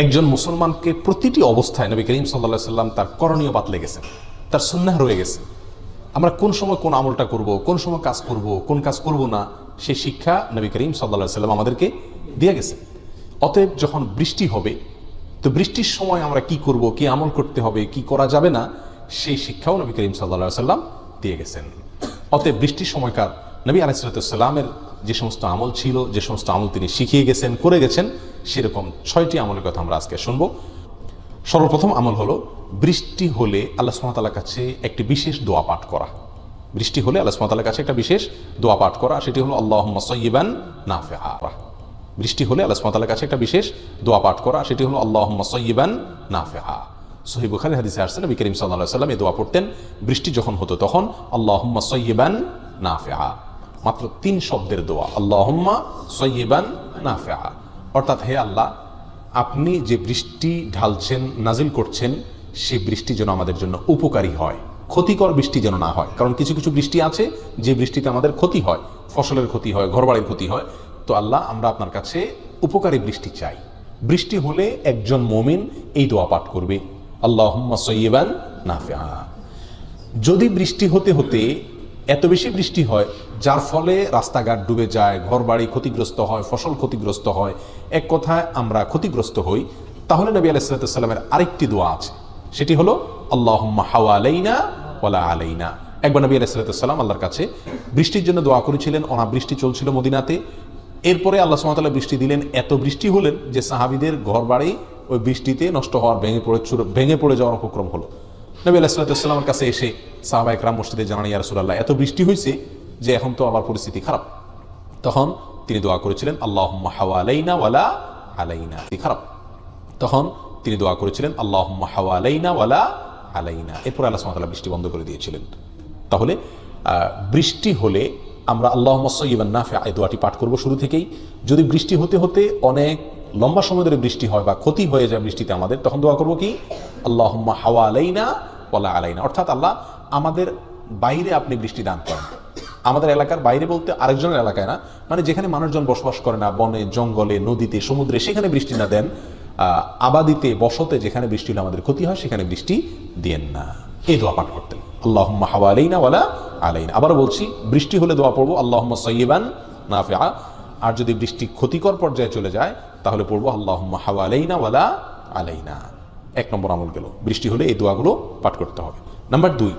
একজন মুসলমানকে প্রতিটি অবস্থায় নবী করিম সাল্লা সাল্লাম তার করণীয় বাতলে গেছেন তার সুন্নাহ রয়ে গেছে। আমরা কোন সময় কোন আমলটা করব, কোন সময় কাজ করব, কোন কাজ করব না সেই শিক্ষা নবী করিম সাল্লা সাল্লাম আমাদেরকে দিয়ে গেছে অতএব যখন বৃষ্টি হবে, তো বৃষ্টির সময় আমরা কি করব, কি আমল করতে হবে, কি করা যাবে না, সেই শিক্ষাও নবী করিম সাল্লা সাল্লাম দিয়ে গেছেন। অতএব বৃষ্টির সময়কার নবী আলাইসালামের যে সমস্ত আমল ছিল, যে সমস্ত আমল তিনি শিখিয়ে গেছেন, করে গেছেন সেরকম ছয়টি আমলের কথা আমরা আজকে শুনব। সর্বপ্রথম আমল হলো, বৃষ্টি হলে আল্লাহ সুমাতালার কাছে একটি বিশেষ দোয়া পাঠ করা। বৃষ্টি হলে আল্লাহ সুমাতালার কাছে একটা বিশেষ দোয়া পাঠ করা, সেটি হলো আল্লাহ সৈবান নাফেহা বৃষ্টি হলে আল্লাহ সুমাতালার কাছে একটা বিশেষ দোয়া পাঠ করা, সেটি হলো আল্লাহ সৈবান নাফেহা সহি বুখারি হাদিসে আসছেন নবী করিম সাল্লাহ সাল্লাম এই দোয়া পড়তেন, বৃষ্টি যখন হতো তখন আল্লাহ সৈবান নাফেহা মাত্র তিন শব্দের দোয়া, আল্লাহম্মা সৈবান নাফেহা অর্থাৎ হে আল্লাহ, আপনি যে বৃষ্টি ঢালছেন, নাজিল করছেন সেই বৃষ্টি যেন আমাদের জন্য উপকারী হয়, ক্ষতিকর বৃষ্টি যেন না হয়। কারণ কিছু কিছু বৃষ্টি আছে, যে বৃষ্টিতে আমাদের ক্ষতি হয়, ফসলের ক্ষতি হয়, ঘরবাড়ির ক্ষতি হয়। তো আল্লাহ, আমরা আপনার কাছে উপকারী বৃষ্টি চাই। বৃষ্টি হলে একজন মমিন এই দোয়া পাঠ করবে। আল্লাহ সৈবান নাফিয়া যদি বৃষ্টি হতে হতে এত বেশি বৃষ্টি হয়, যার ফলে রাস্তাঘাট ডুবে যায়, ঘরবাড়ি ক্ষতিগ্রস্ত হয়, ফসল ক্ষতিগ্রস্ত হয়। এক কথায় আমরা ক্ষতিগ্রস্ত হই। তাহলে নবী আলাইসালামের আরেকটি দোয়া আছে। সেটি হলো আল্লাহ হাওয়া আলাইনা ওয়ালা আলাইনা। একবার নবী আলাইসালাম আল্লাহর কাছে বৃষ্টির জন্য দোয়া করেছিলেন, অনাবৃষ্টি চলছিল মদিনাতে। এরপরে আল্লাহ সুমাতাল্লাহ বৃষ্টি দিলেন, এত বৃষ্টি হলেন যে সাহাবিদের ঘর বাড়ি ওই বৃষ্টিতে নষ্ট হওয়ার ভেঙে পড়ে ভেঙে পড়ে যাওয়ার উপক্রম হলো। নবী আলাহিসাল্লামের কাছে এসে সাহাবা একরাম মসজিদে জানান ইয়া রাসূলুল্লাহ, এত বৃষ্টি হয়েছে যে এখন তো আবার পরিস্থিতি খারাপ। তখন তিনি দোয়া করেছিলেন আল্লাহ হাওয়া আলাইনা ওয়ালা আলাইনা। খারাপ। তখন তিনি দোয়া করেছিলেন আল্লাহ হাওয়া আলাইনা ওয়ালা আলাইনা। এরপর আল্লাহ সুমাতাল্লাহ বৃষ্টি বন্ধ করে দিয়েছিলেন। তাহলে বৃষ্টি হলে আমরা আল্লাহ সৈবান নাফে, এই দোয়াটি পাঠ করব শুরু থেকেই। যদি বৃষ্টি হতে হতে অনেক লম্বা সময় ধরে বৃষ্টি হয় বা ক্ষতি হয়ে যায় বৃষ্টিতে আমাদের, তখন দোয়া করব কি? আল্লাহ হাওয়া আলাইনা ওয়ালা আলাইনা। অর্থাৎ আল্লাহ আমাদের বাইরে আপনি বৃষ্টি দান করেন। আমাদের এলাকার বাইরে বলতে আরেকজনের এলাকায় না মানে যেখানে মানুষজন বসবাস করে না, বনে, জঙ্গলে, নদীতে, সমুদ্রে, সেখানে বৃষ্টি না দেন আবাদিতে, বসতে যেখানে বৃষ্টি হলে আমাদের ক্ষতি হয়, সেখানে বৃষ্টি দেন না। এই দোয়া পাঠ করতেন। আল্লাহ হাওয়া আলাইনা ওয়ালা আলাইনা। আবার বলছি, বৃষ্টি হলে দোয়া পড়ব আল্লাহ সৈবান নাফিয়া আর যদি বৃষ্টি ক্ষতিকর পর্যায়ে চলে যায়, তাহলে পড়ব আল্লাহ হাওয়া আলাইনা ওয়ালা আলাইনা। এক নম্বর আমল গেল। বৃষ্টি হলে এই দোয়াগুলো পাঠ করতে হবে। নাম্বার দুই,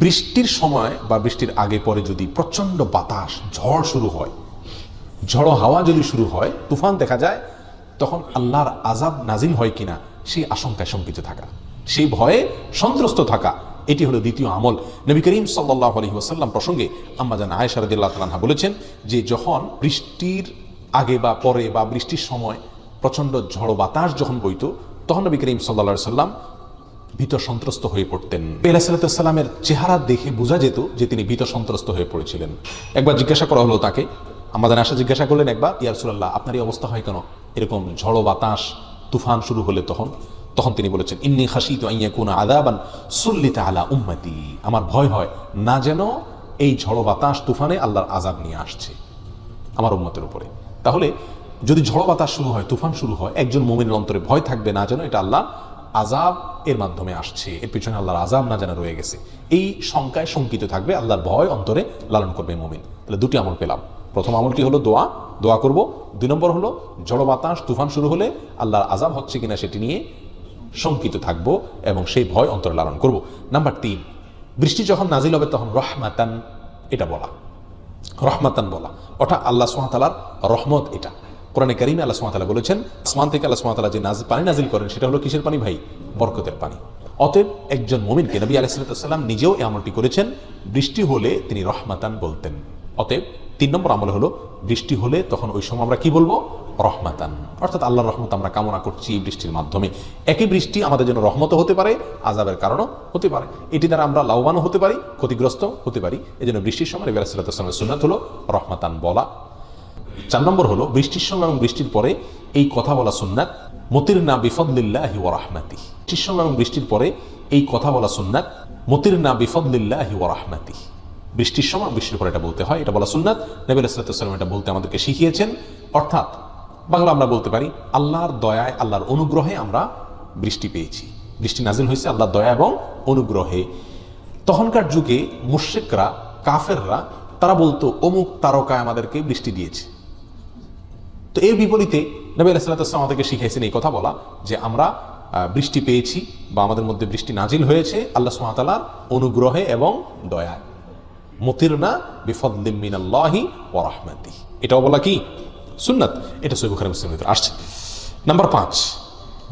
বৃষ্টির সময় বা বৃষ্টির আগে পরে যদি প্রচণ্ড বাতাস, ঝড় শুরু হয়, ঝড়ো হাওয়া যদি শুরু হয়, তুফান দেখা যায়, তখন আল্লাহর আজাব নাজিল হয় কিনা সেই আশঙ্কায় শঙ্কিত থাকা, সেই ভয়ে সন্ত্রস্ত থাকা, এটি হলো দ্বিতীয় আমল। নবী করিম সাল্লাহ আলহি ওসাল্লাম প্রসঙ্গে আম্মাজান আয়েশা রাদিল্লাহ তালাহা বলেছেন যে যখন বৃষ্টির আগে বা পরে বা বৃষ্টির সময় প্রচণ্ড ঝড়ো বাতাস যখন বইত তখন নবী করিম সাল্লা সাল্লাম ভীত সন্ত্রস্ত হয়ে পড়তেন। বেলা সাল্লামের চেহারা দেখে বোঝা যেত যে তিনি ভীত সন্ত্রস্ত হয়ে পড়েছিলেন। একবার জিজ্ঞাসা করা হলো তাকে, আমাদের আশা জিজ্ঞাসা করলেন একবার ইয়ারসুল্লাহ আপনার এই অবস্থা হয় কেন? এরকম ঝড়ো বাতাস, তুফান শুরু হলে তখন? তখন তিনি বলেছেন, ইন্নি খাসি তো আইয়া কোন আদাবান সুল্লিতা আলা উম্মতি। আমার ভয় হয় না যেন এই ঝড়ো বাতাস, তুফানে আল্লাহর আজাব নিয়ে আসছে আমার উম্মতের উপরে। তাহলে যদি ঝড় বাতাস শুরু হয়, তুফান শুরু হয়, একজন মোমিনের অন্তরে ভয় থাকবে না যেন এটা আল্লাহ আজাব এর মাধ্যমে আসছে। এর পিছনে আল্লাহর আজাব না যেন রয়ে গেছে। এই শঙ্কায় শঙ্কিত থাকবে, আল্লাহর ভয় অন্তরে লালন করবে মোমিন। তাহলে দুটি আমল পেলাম। প্রথম আমলটি হলো দোয়া। দোয়া করব। দুই নম্বর হলো, ঝড় বাতাস, তুফান শুরু হলে আল্লাহর আজাব হচ্ছে কিনা সেটি নিয়ে শঙ্কিত থাকব এবং সেই ভয় অন্তরে লালন করব। নাম্বার তিন, বৃষ্টি যখন নাজিল হবে তখন রহমাতান এটা বলা। রহমাতান বলা। অর্থাৎ আল্লাহ সুহাতালার রহমত এটা। কোরআনে কারিমে আল্লাহ সুহাতালা বলেছেন, আসমান থেকে আল্লাহ সুহাতালা যে নাজ পানি নাজিল করেন, সেটা হলো কিসের পানি ভাই? বরকতের পানি। অতএব একজন মোমিনকে নবী আলাইসাল্লাম নিজেও এই আমলটি করেছেন, বৃষ্টি হলে তিনি রহমাতান বলতেন। অতএব তিন নম্বর আমল হলো, বৃষ্টি হলে তখন ওই সময় আমরা কি বলব? রহমাতান। অর্থাৎ আল্লাহর রহমত আমরা কামনা করছি এই বৃষ্টির মাধ্যমে। একই বৃষ্টি আমাদের জন্য রহমত হতে পারে আজাবের কারণও হতে পারে। এটি দ্বারা আমরা লাভবানও হতে পারি ক্ষতিগ্রস্ত হতে পারি। এই জন্য বৃষ্টির সময় নবী আলাইসাল্লামের সুন্নাত হলো রহমাতান বলা। চার নম্বর হলো, বৃষ্টির সময় এবং বৃষ্টির পরে এই কথা বলা সুন্নাত মতির না বিফদলিল্লাহি ওয়া রাহমাতি বৃষ্টির সময় এবং বৃষ্টির পরে এই কথা বলা সুন্নাত মতির না বিফদলিল্লাহি ওয়া রাহমাতি বৃষ্টির সময় বৃষ্টির পরে এটা বলতে হয়, এটা বলা সুন্নাত। নবী আলাইসাল্লাম এটা বলতে আমাদেরকে শিখিয়েছেন। অর্থাৎ, বাংলা আমরা বলতে পারি, আল্লাহর দয়ায়, আল্লাহর অনুগ্রহে আমরা বৃষ্টি পেয়েছি। বৃষ্টি নাজিল হয়েছে আল্লাহর দয়া এবং অনুগ্রহে। তখনকার যুগে মুশ্রিকরা, কাফেররা, তারা বলতো, অমুক তারকায় আমাদেরকে বৃষ্টি দিয়েছে। তো এর বিপরীতে নবী আলাইসাল্লাম আমাদেরকে শিখাইছেন এই কথা বলা যে আমরা বৃষ্টি পেয়েছি বা আমাদের মধ্যে বৃষ্টি নাজিল হয়েছে আল্লাহ সুমাতালার অনুগ্রহে এবং দয়ায়। মতিরনা বিফদ্দিম মিনাল্লাহি ওয়া রাহমাতি। এটাও বলা কি? সুন্নাত। এটা সৈব খারাপ মুসলিমের ভিতরে আসছে। নাম্বার পাঁচ,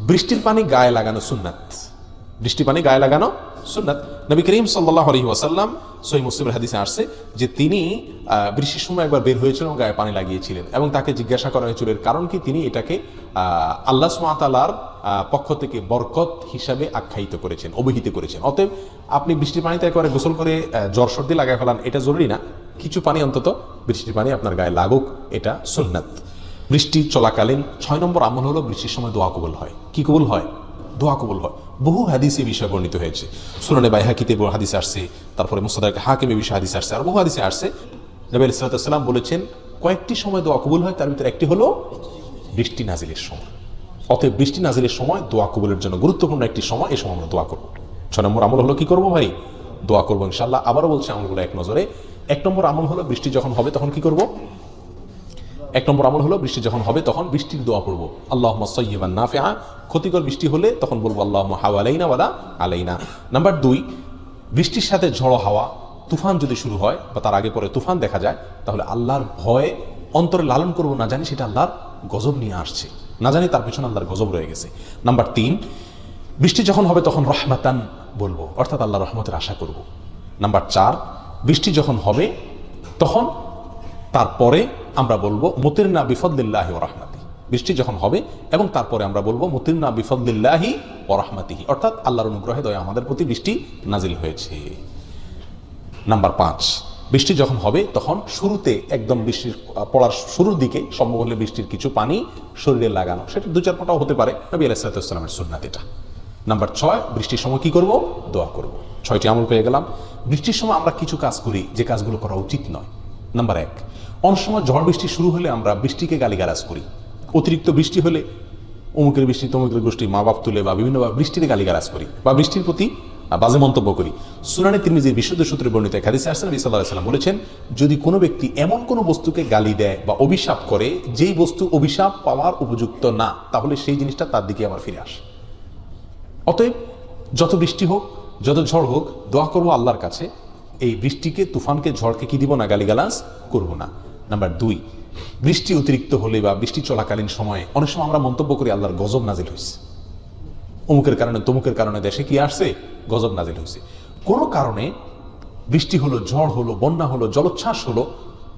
বৃষ্টির পানি গায়ে লাগানো সুন্নাত। বৃষ্টির পানি গায়ে লাগানো সুন্নাত। নবী করিম সাল্লাহ আলহি ওয়াসাল্লাম সহি মুসলিমের হাদিসে আসছে যে তিনি বৃষ্টির সময় একবার বের হয়েছিলেন গায়ে পানি লাগিয়েছিলেন এবং তাকে জিজ্ঞাসা করা হয়েছিল এর কারণ কি তিনি এটাকে আল্লাহ সুমাতালার পক্ষ থেকে বরকত হিসাবে আখ্যায়িত করেছেন, অভিহিত করেছেন। অতএব আপনি বৃষ্টির পানিতে একবারে গোসল করে জ্বর সর্দি লাগায় ফেলান, এটা জরুরি না। কিছু পানি অন্তত বৃষ্টির পানি আপনার গায়ে লাগুক, এটা সুন্নাত। বৃষ্টি চলাকালীন ছয় নম্বর আমল হলো বৃষ্টির সময় দোয়া কবুল হয়। কি কবুল হয়? দোয়া কবুল হয়। বহু হাদিস বিষয়ে বর্ণিত হয়েছে। সুনানে বাইহাকিতে হাদিস আসছে, তারপরে মুসাদাক হাকিমে বিষয় হাদিস আসছে, আর বহু হাদিসে আসছে। নবী আলাইসালাম বলেছেন, কয়েকটি সময় দোয়া কবুল হয়, তার ভিতরে একটি হলো বৃষ্টি নাজিলের সময়। অতএব বৃষ্টি নাজিলের সময় দোয়া কবুলের জন্য গুরুত্বপূর্ণ একটি সময় এই সময় আমরা দোয়া করব। ছয় নম্বর আমল হলো কি করব ভাই? দোয়া করব ইনশাল্লাহ আবারও বলছে আমলগুলো এক নজরে। এক নম্বর আমল হলো বৃষ্টি যখন হবে তখন কি করব? এক নম্বর আমল হলো, বৃষ্টি যখন হবে তখন বৃষ্টির দোয়া পড়ব। আল্লাহ সৈয়বান নাফেয়া ক্ষতিকর বৃষ্টি হলে তখন বলব আল্লাহ হাওয়া আলাইনা ওয়ালা আলাইনা। নাম্বার দুই, বৃষ্টির সাথে ঝড়ো হাওয়া, তুফান যদি শুরু হয় বা তার আগে পরে তুফান দেখা যায়, তাহলে আল্লাহর ভয়ে অন্তরে লালন করব না জানি, সেটা আল্লাহর গজব নিয়ে আসছে। না জানি তার পেছনে আল্লাহর গজব রয়ে গেছে। নাম্বার তিন, বৃষ্টি যখন হবে তখন রহমাতান বলব, অর্থাৎ আল্লাহ রহমতের আশা করব। নাম্বার চার, বৃষ্টি যখন হবে তখন তারপরে আমরা বলব, মুতিরনা বিফদলিল্লাহি ও রহমাতি। বৃষ্টি যখন হবে, এবং তারপরে আমরা বলব, মুতিরনা বিফদলিল্লাহি ও রহমাতিহি। অর্থাৎ আল্লাহর অনুগ্রহে দয়া আমাদের প্রতি বৃষ্টি নাজিল হয়েছে। নাম্বার পাঁচ, বৃষ্টি যখন হবে, তখন শুরুতে একদম বৃষ্টির পড়ার শুরুর দিকে সম্ভব হলে বৃষ্টির কিছু পানি শরীরে লাগানো। সেটা দু চার ফোঁটাও হতে পারে, নবী আলাইসালামের সুন্নাত এটা। নাম্বার ছয়, বৃষ্টির সময় কি করব? দোয়া করব। ছয়টি আমল পেয়ে গেলাম। বৃষ্টির সময় আমরা কিছু কাজ করি, যে কাজগুলো করা উচিত নয়। নাম্বার এক অনেক সময় ঝড় বৃষ্টি শুরু হলে আমরা বৃষ্টিকে গালিগালাজ করি। অতিরিক্ত বৃষ্টি হলে অমুকের বৃষ্টি, তমুকের গোষ্ঠী, মা বাপ তুলে বা বিভিন্নভাবে বৃষ্টির গালিগালাজ করি বা বৃষ্টির প্রতি বাজে মন্তব্য করি। সুনানি তিরমিজির বিশুদ্ধ সূত্রে বর্ণিত আসসালাম সাল্লাহ সাল্লাম বলেছেন, যদি কোনো ব্যক্তি এমন কোনো বস্তুকে গালি দেয় বা অভিশাপ করে, যেই বস্তু অভিশাপ পাওয়ার উপযুক্ত না, তাহলে সেই জিনিসটা তার দিকে আবার ফিরে আসে। অতএব যত বৃষ্টি হোক, যত ঝড় হোক, দোয়া করব আল্লাহর কাছে এই বৃষ্টিকে, তুফানকে, ঝড়কে কি দিব না, গালিগালাজ? করব না। নাম্বার দুই, বৃষ্টি অতিরিক্ত হলে বা বৃষ্টি চলাকালীন সময়ে অনেক সময় আমরা মন্তব্য করি, আল্লাহর গজব নাজিল হয়েছে অমুকের কারণে, তমুকের কারণে দেশে কি আসছে? গজব নাজিল হয়েছে কোনো কারণে বৃষ্টি হলো, ঝড় হলো, বন্যা হলো, জলোচ্ছ্বাস হলো,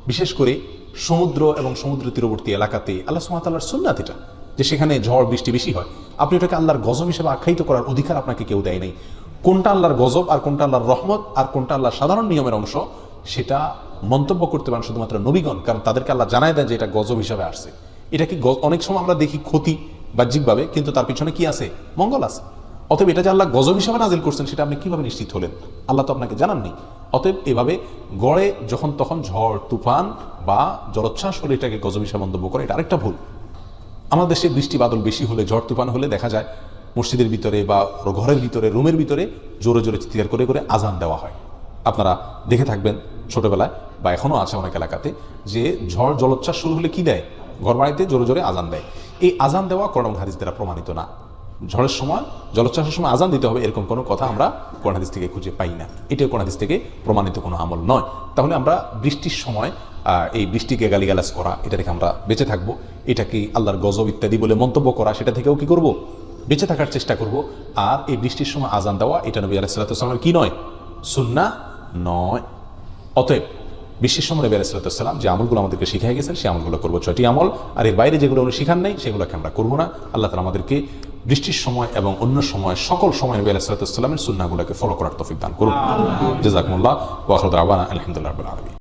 বিশেষ করে সমুদ্র এবং সমুদ্র তীরবর্তী এলাকাতে আল্লাহ সুমাতাল্লাহর সুন্নাত এটা, যে সেখানে ঝড়, বৃষ্টি বেশি হয়। আপনি ওটাকে আল্লাহর গজব হিসেবে আখ্যায়িত করার অধিকার আপনাকে কেউ দেয় নাই। কোনটা আল্লাহর গজব আর কোনটা আল্লাহর রহমত আর কোনটা আল্লাহর সাধারণ নিয়মের অংশ, সেটা মন্তব্য করতে পারেন শুধুমাত্র নবীগণ, কারণ তাদেরকে আল্লাহ জানায় দেন যে এটা গজব হিসাবে আসছে। এটা কি অনেক সময় আমরা দেখি ক্ষতি বাহ্যিকভাবে, কিন্তু তার পিছনে কি আছে? মঙ্গল আছে। অতএব এটা যে আল্লাহ গজব হিসাবে নাজিল করছেন, সেটা আপনি কীভাবে নিশ্চিত হলেন? আল্লাহ তো আপনাকে জানাননি। অতএব এভাবে গড়ে যখন তখন ঝড়, তুফান বা জলোচ্ছ্বাস হলে এটাকে গজব হিসাবে মন্তব্য করে, এটা আরেকটা ভুল। আমাদের দেশে বৃষ্টি বাদল বেশি হলে, ঝড়, তুফান হলে দেখা যায় মসজিদের ভিতরে বা ঘরের ভিতরে, রুমের ভিতরে জোরে জোরে চিৎকার করে করে আজান দেওয়া হয়। আপনারা দেখে থাকবেন ছোটবেলায় বা এখনও আছে অনেক এলাকাতে যে ঝড় জলোচ্ছ্বাস শুরু হলে কি দেয়? ঘর বাড়িতে জোরে জোরে আজান দেয়। এই আজান দেওয়া করম হাদিস দ্বারা প্রমাণিত না। ঝড়ের সময়, জলোচ্ছ্বাসের সময় আজান দিতে হবে এরকম কোনো কথা আমরা হাদিস থেকে খুঁজে পাই না। এটাও হাদিস থেকে প্রমাণিত কোনো আমল নয়। তাহলে আমরা বৃষ্টির সময় এই বৃষ্টিকে গালিগালাজ করা, এটা থেকে আমরা বেঁচে থাকব। এটাকে আল্লাহর গজব ইত্যাদি বলে মন্তব্য করা, সেটা থেকেও কি করব? বেঁচে থাকার চেষ্টা করব। আর এই বৃষ্টির সময় আজান দেওয়া এটা নবী আলাইসাল্লামের কি নয়? সুন্না নয়। অতএব বিশ্বের সময় নবী আলাইসাল্লাম যে আমলগুলো আমাদেরকে শিখিয়ে গেছেন সেই আমলগুলো করব ছয়টি আমল। আর এর বাইরে যেগুলো উনি শিখান নাই সেগুলোকে আমরা করব না। আল্লাহ তালা আমাদেরকে বৃষ্টির সময় এবং অন্য সময় সকল সময় নবী আলাইসাল্লামের সুন্নাগুলোকে ফলো করার তফিক দান করুন জাজাকুমুল্লাহ আবানা আলহামদুলিল্লাহ আলামিন।